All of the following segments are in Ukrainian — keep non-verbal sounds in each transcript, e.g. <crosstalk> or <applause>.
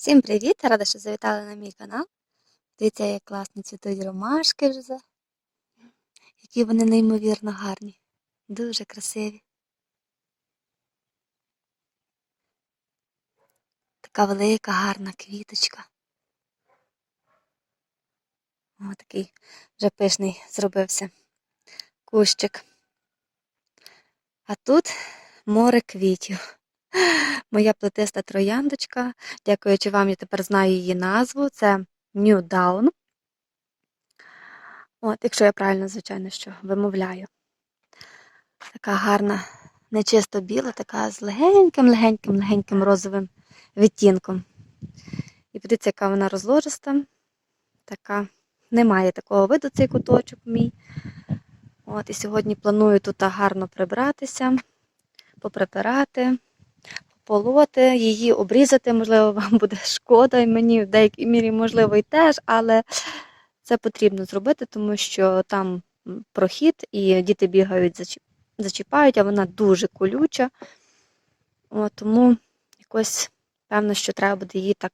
Всім привіт! Рада, що завітали на мій канал. Дивіться, як класно цвітуть ромашки вже. Які вони неймовірно гарні. Дуже красиві. Така велика, гарна квіточка. О, такий вже пишний зробився кущик. А тут море квітів. Моя плетиста трояндочка. Дякуючи вам, я тепер знаю її назву. Це New Down. От, якщо я правильно, звичайно, що вимовляю. Така гарна, нечисто біла, така з легеньким, легеньким, розовим відтінком. І подивіться, яка вона розложиста. Така. Немає такого виду цей куточок мій. От, І сьогодні планую тут гарно прибратися, поприбирати полоти, її обрізати, можливо, <laughs> вам буде шкода, і мені в деякій мірі, можливо, і теж, але це потрібно зробити, тому що там прохід і діти бігають, зачіпають, а вона дуже колюча. От, Тому якось певно, що треба буде її так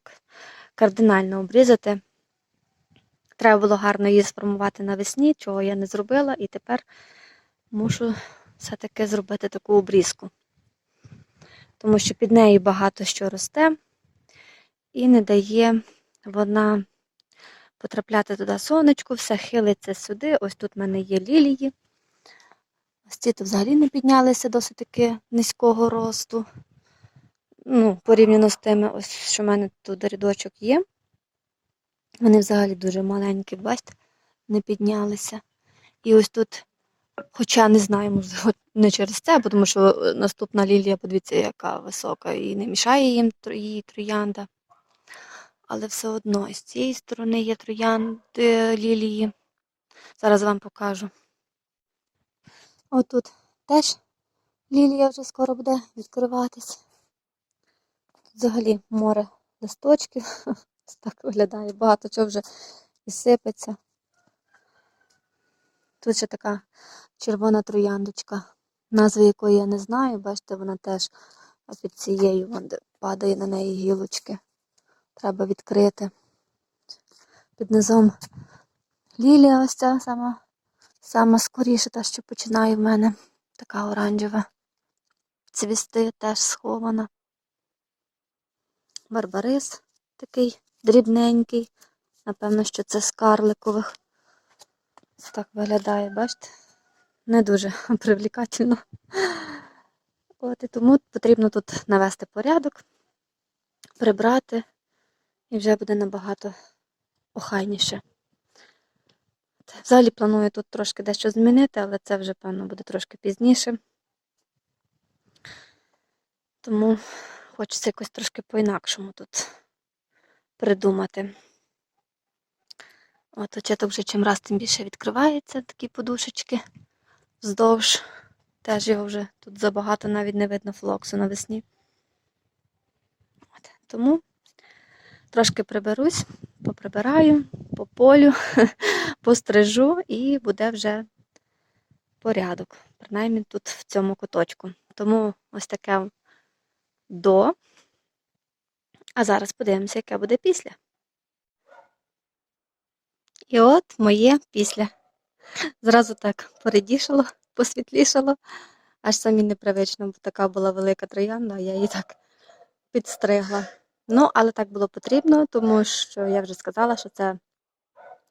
кардинально обрізати. Треба було гарно її сформувати навесні, чого я не зробила, і тепер мушу все-таки зробити таку обрізку тому що під нею багато що росте і не дає вона потрапляти туди сонечко, все хилиться сюди. Ось тут в мене є лілії. Ось ці то взагалі не піднялися досить таки низького росту. Ну, порівняно з тими, ось що в мене тут рядочок є. Вони взагалі дуже маленькі, бачите, не піднялися. І ось тут Хоча не знаю, можливо, не через це, бо тому що е, наступна лілія, подивіться, яка висока, і не мішає їм її троянда. Але все одно з цієї сторони є троянди лілії. Зараз вам покажу. Отут теж лілія вже скоро буде відкриватись. Взагалі море листочків. <laughs> Так виглядає, багато чого вже і сипеться. Тут ще така червона трояндочка, назви якої я не знаю, бачите, вона теж під цією падає на неї гілочки. Треба відкрити. Під низом лілія ось ця сама, сама скоріша, та, що починає в мене така оранжева. Цвісти теж схована. Барбарис такий дрібненький. Напевно, що це з карликових. Ось так виглядає, бачите? Не дуже <laughs> привлекательно. От, І тому потрібно тут навести порядок, прибрати, і вже буде набагато охайніше. Взагалі планую тут трошки дещо змінити, але це вже, певно, буде трошки пізніше. Тому хочеться якось трошки по-інакшому тут придумати. От очеток вже чим раз тим більше відкривається, такі подушечки вздовж. Теж його вже тут забагато навіть не видно флоксу навесні. От. Тому трошки приберусь, поприбираю, по полю, <laughs> пострижу і буде вже порядок, принаймні тут в цьому куточку. Тому ось таке до. А зараз подивимося, яке буде після. І от моє після. Зразу так поредішало, посвітлішало, аж самі непривично, бо така була велика троянда, я її так підстригла. Ну, але так було потрібно, тому що я вже сказала, що це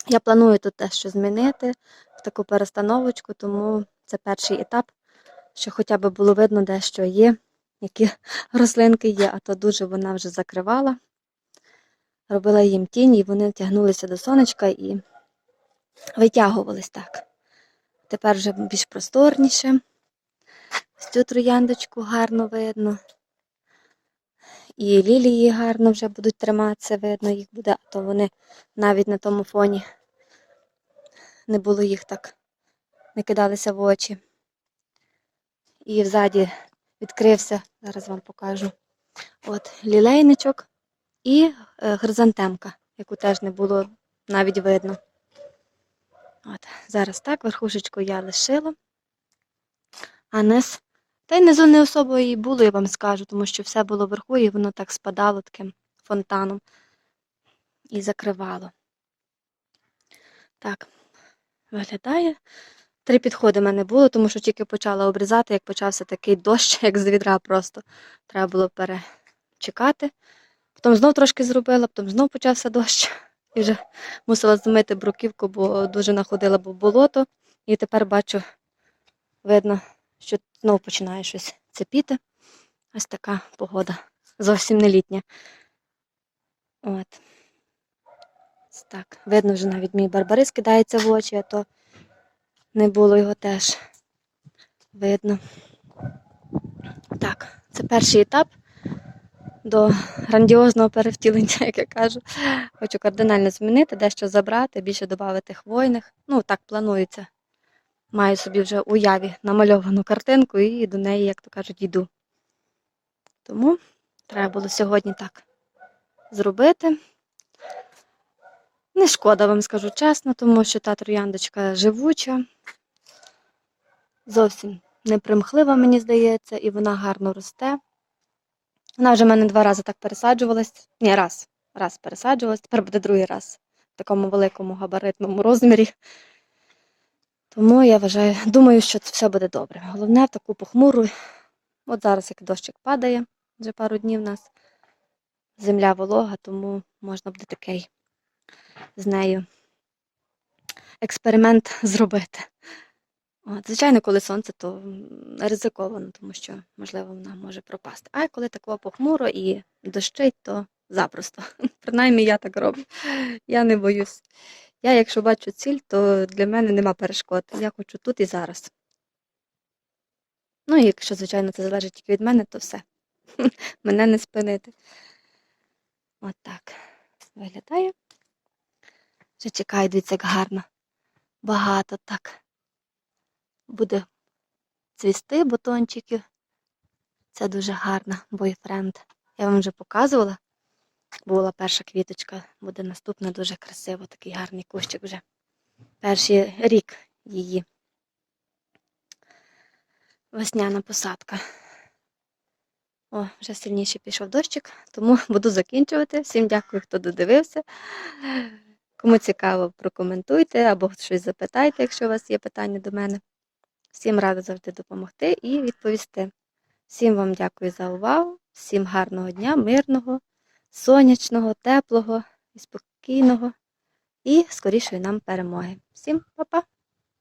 я планую тут дещо змінити в таку перестановочку, тому це перший етап, що хоча б було видно, де що є, які рослинки є, а то дуже вона вже закривала робила їм тінь, і вони тягнулися до сонечка і витягувались так. Тепер вже більш просторніше. Ось цю трояндочку гарно видно. І лілії гарно вже будуть триматися, видно, їх буде, а то вони навіть на тому фоні не було їх так, не кидалися в очі. І взаді відкрився, зараз вам покажу. От лілейничок і е, хризантемка, яку теж не було навіть видно. От, Зараз так, верхушечку я лишила, а низ, та й низу не особо і було, я вам скажу, тому що все було вверху і воно так спадало таким фонтаном і закривало. Так, виглядає. Три підходи в мене було, тому що тільки почала обрізати, як почався такий дощ, <laughs> як з відра просто. Треба було перечекати. Потім знов трошки зробила, потім знов почався дощ. І вже мусила змити бруківку, бо дуже находила бо болото. І тепер бачу, видно, що знов починає щось цепіти. Ось така погода. Зовсім не літня. От. Так. Видно, вже навіть мій барбарис кидається в очі, а то не було його теж видно. Так, це перший етап до грандіозного перевтілення, як я кажу. Хочу кардинально змінити, дещо забрати, більше додати хвойних. Ну, так планується. Маю собі вже уяві намальовану картинку і до неї, як то кажуть, йду. Тому треба було сьогодні так зробити. Не шкода вам скажу чесно, тому що та трояндочка живуча, зовсім не примхлива, мені здається, і вона гарно росте. Вона вже в мене два рази так пересаджувалась. Ні, раз. Раз пересаджувалась, тепер буде другий раз в такому великому габаритному розмірі. Тому я вважаю, думаю, що це все буде добре. Головне в таку похмуру. От зараз як дощик падає, вже пару днів у нас. Земля волога, тому можна буде такий з нею експеримент зробити. Звичайно, коли сонце, то ризиковано, тому що, можливо, вона може пропасти. А коли тако похмуро і дощить, то запросто. <laughs> Принаймні я так роблю. Я не боюсь. Я, якщо бачу ціль, то для мене нема перешкод. Я хочу тут і зараз. Ну, і якщо, звичайно, це залежить тільки від мене, то все. <laughs> Мене не спинити. От так виглядає. Вже чекаю, дивіться, як гарно. Багато так буде цвісти бутончиків. Це дуже гарно, бойфренд. Я вам вже показувала. Була перша квіточка, буде наступна дуже красиво, такий гарний кущик вже. Перший рік її. Весняна посадка. О, вже сильніше пішов дощик, тому буду закінчувати. Всім дякую, хто додивився. Кому цікаво, прокоментуйте або щось запитайте, якщо у вас є питання до мене. Всім рада завжди допомогти і відповісти. Всім вам дякую за увагу, всім гарного дня, мирного, сонячного, теплого і спокійного і скорішої нам перемоги. Всім па-па!